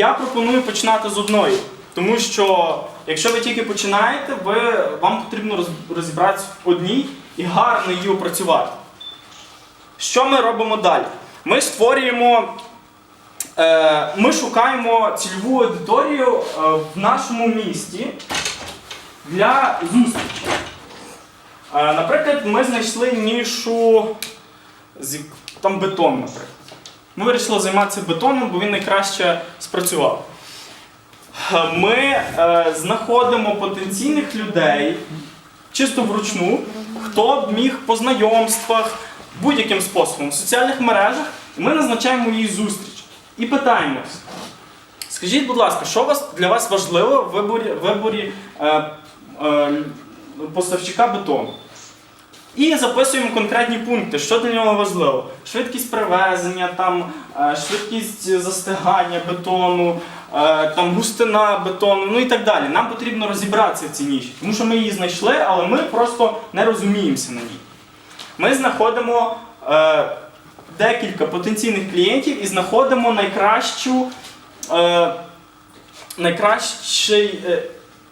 Я пропоную починати з одної. Тому що якщо ви тільки починаєте, ви, вам потрібно розібратися в одній і гарно її опрацювати. Що ми робимо далі? Ми створюємо, е, ми шукаємо цільову аудиторію е, в нашому місті для зустрічі. Е, наприклад, ми знайшли нішу з, там бетон, наприклад. Ми вирішили займатися бетоном, бо він найкраще спрацював. Ми е, знаходимо потенційних людей чисто вручну, хто б міг по знайомствах, будь-яким способом, в соціальних мережах, і ми назначаємо її зустріч і питаємось. Скажіть, будь ласка, що вас, для вас важливо в виборі, виборі е, е, поставщика бетону? І записуємо конкретні пункти, що для нього важливо. Швидкість привезення, там, е, швидкість застигання бетону, е, там, густина бетону, ну і так далі. Нам потрібно розібратися в цій ніші, тому що ми її знайшли, але ми просто не розуміємося на ній. Ми знаходимо е, декілька потенційних клієнтів і знаходимо найкращу, е, найкращий. е,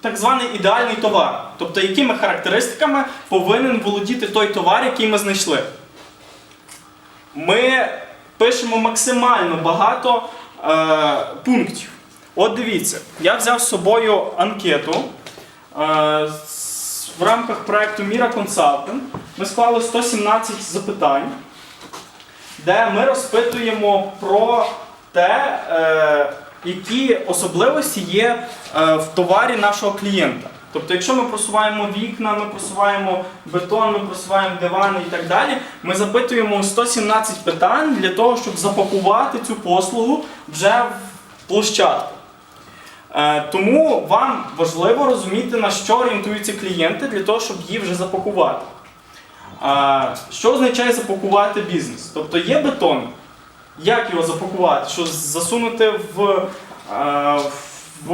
так званий ідеальний товар. Тобто, якими характеристиками повинен володіти той товар, який ми знайшли. Ми пишемо максимально багато е, пунктів. От дивіться, я взяв з собою анкету е, в рамках проєкту Міра Consulting. Ми склали 117 запитань, де ми розпитуємо про те, е, які особливості є е, в товарі нашого клієнта. Тобто, якщо ми просуваємо вікна, ми просуваємо бетон, ми просуваємо дивани і так далі, ми запитуємо 117 питань для того, щоб запакувати цю послугу вже в площадку. Е, Тому вам важливо розуміти, на що орієнтуються клієнти для того, щоб її вже запакувати. Що означає запакувати бізнес? Тобто є бетон. Як його запакувати? Що засунути в, е, в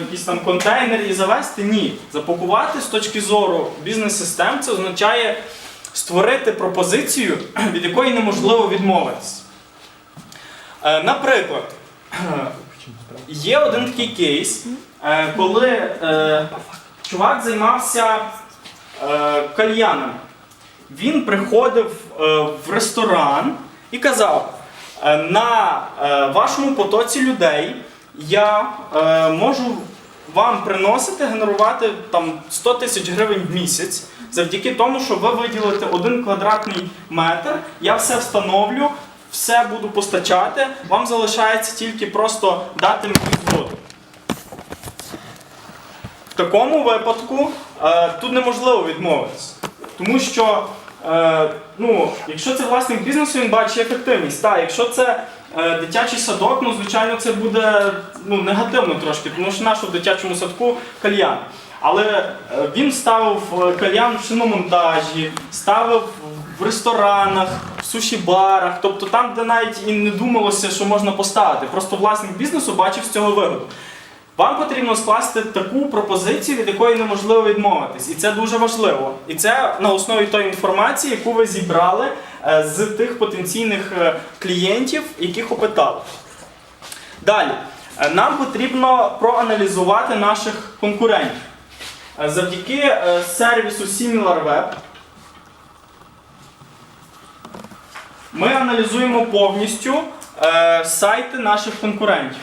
якийсь там контейнер і завести? Ні. Запакувати з точки зору бізнес-систем це означає створити пропозицію, від якої неможливо відмовитися. Е, Наприклад, є один такий кейс, е, коли е, чувак займався е, кальянами він приходив е, в ресторан і казав: на е, вашому потоці людей я е, можу вам приносити, генерувати там 100 тисяч гривень в місяць завдяки тому, що ви виділите один квадратний метр, я все встановлю, все буду постачати. Вам залишається тільки просто дати мені згоду. В такому випадку е, тут неможливо відмовитися. Тому що, е, ну, якщо це власник бізнесу, він бачить ефективність. Так, якщо це е, дитячий садок, ну, звичайно, це буде ну, негативно трошки, тому що наш в дитячому садку кальян. Але е, він ставив е, кальян в шиномонтажі, ставив в ресторанах, в суші-барах, тобто там, де навіть і не думалося, що можна поставити. Просто власник бізнесу бачив з цього вигоду. Вам потрібно скласти таку пропозицію, від якої неможливо відмовитись. І це дуже важливо. І це на основі тої інформації, яку ви зібрали е, з тих потенційних е, клієнтів, яких опитали. Далі. Е, Нам потрібно проаналізувати наших конкурентів. Завдяки сервісу SimilarWeb ми аналізуємо повністю сайти наших конкурентів.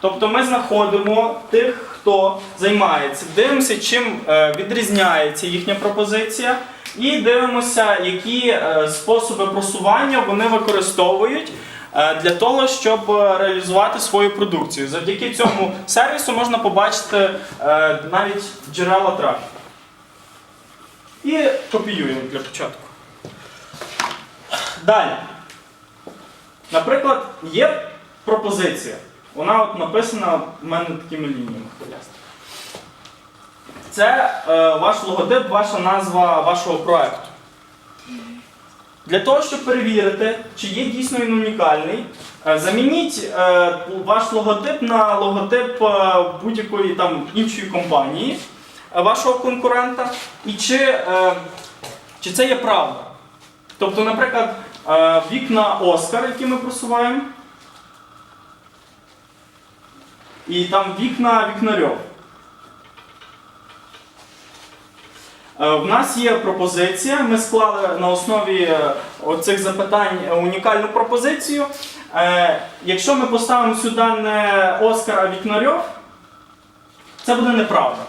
Тобто ми знаходимо тих, хто займається, дивимося, чим е, відрізняється їхня пропозиція, і дивимося, які е, способи просування вони використовують е, для того, щоб реалізувати свою продукцію. Завдяки цьому сервісу можна побачити навіть джерела трафіку. І копіюємо для початку. Далі. Наприклад, є пропозиція. Вона от написана в мене такими лініями. Це е, ваш логотип, ваша назва вашого проекту. Для того, щоб перевірити, чи є дійсно він унікальний, е, замініть е, ваш логотип на логотип е, будь-якої там іншої компанії, е, вашого конкурента, і чи, е, чи це є правда. Тобто, наприклад, е, вікна Оскар, які ми просуваємо. І там вікна вікнарьов. Е, В нас є пропозиція. Ми склали на основі е, оцих запитань унікальну пропозицію. Е, Якщо ми поставимо сюди не Оскар, а Вікнарьов, це буде неправда.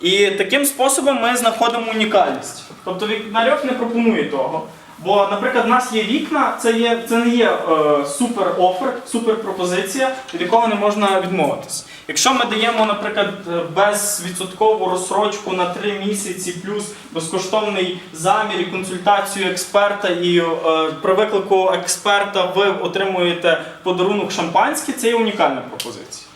І таким способом ми знаходимо унікальність. Тобто Вікнарьов не пропонує того. Бо, наприклад, в нас є вікна, це, є, це не є е, супер офер, супер пропозиція, від якого не можна відмовитись. Якщо ми даємо, наприклад, е, безвідсоткову розсрочку на 3 місяці плюс безкоштовний замір і консультацію експерта, і е, при виклику експерта ви отримуєте подарунок шампанське, це є унікальна пропозиція.